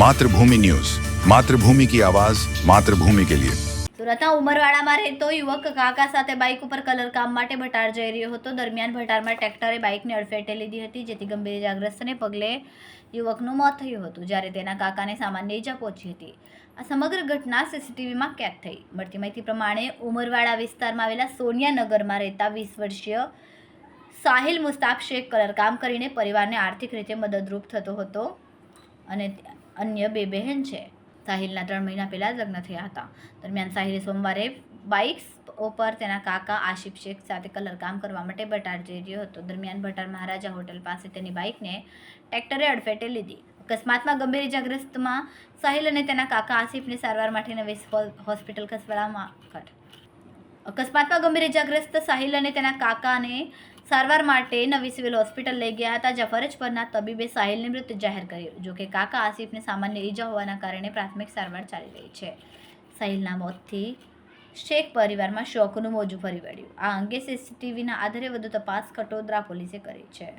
Mathrubhumi news. Mathrubhumi કી આવાજ, માતૃભૂમિ કે લિયે. સુરતના ઉમરવાડામાં રહેતો યુવક કાકા સાથે બાઇક ઉપર કલર કામ માટે ભટાર જઈ રહ્યો હતો. દરમિયાન ભટારમાં ટ્રેક્ટરે બાઇકને અડફેટે લીધી હતી, જેથી ગંભીર ઇજાગ્રસ્તને પગલે યુવકનું મોત થયું હતું, જ્યારે તેના કાકાને સામાન્ય ઈજા પહોંચી હતી. આ સમગ્ર ઘટના સીસીટીવીમાં કેદ થઈ. મળતી માહિતી પ્રમાણે ઉમરવાડા વિસ્તારમાં આવેલા સોનિયાનગરમાં રહેતા વીસ વર્ષીય સાહિલ મુસ્તાક શેખ કલરકામ કરીને પરિવારને આર્થિક રીતે મદદરૂપ થતો હતો અને અન્ય બે બહેન છે. સાહિલના ત્રણ મહિના પહેલાં જ લગ્ન થયા હતા. દરમિયાન સાહિલે સોમવારે બાઇક ઉપર તેના કાકા આશિફ શેખ સાથે કલર કામ કરવા માટે ભટાર જઈ રહ્યો હતો. દરમિયાન ભટાર મહારાજા હોટલ પાસે તેની બાઇકને ટ્રેક્ટરે અડફેટે લીધી. અકસ્માતમાં ગંભીર ઇજાગ્રસ્તમાં સાહિલ અને તેના કાકા આસિફને સારવાર માટે નવી હોસ્પિટલ ખસેડવામાં અકસ્માતમાં ગંભીર ઇજાગ્રસ્ત સાહિલ અને તેના કાકાને સારવાર માટે નવી સિવિલ હોસ્પિટલ લઈ ગયા હતા, જ્યાં ફરજ પરના તબીબે સાહિલને મૃત જાહેર કર્યું જોકે કાકા આસિફને સામાન્ય ઈજા હોવાના કારણે પ્રાથમિક સારવાર ચાલી રહી છે. સાહિલના મોતથી શેખ પરિવારમાં શોકનું મોજું ફરી વળ્યું. આ અંગે સીસીટીવીના આધારે વધુ તપાસ કટોદરા પોલીસે કરી છે.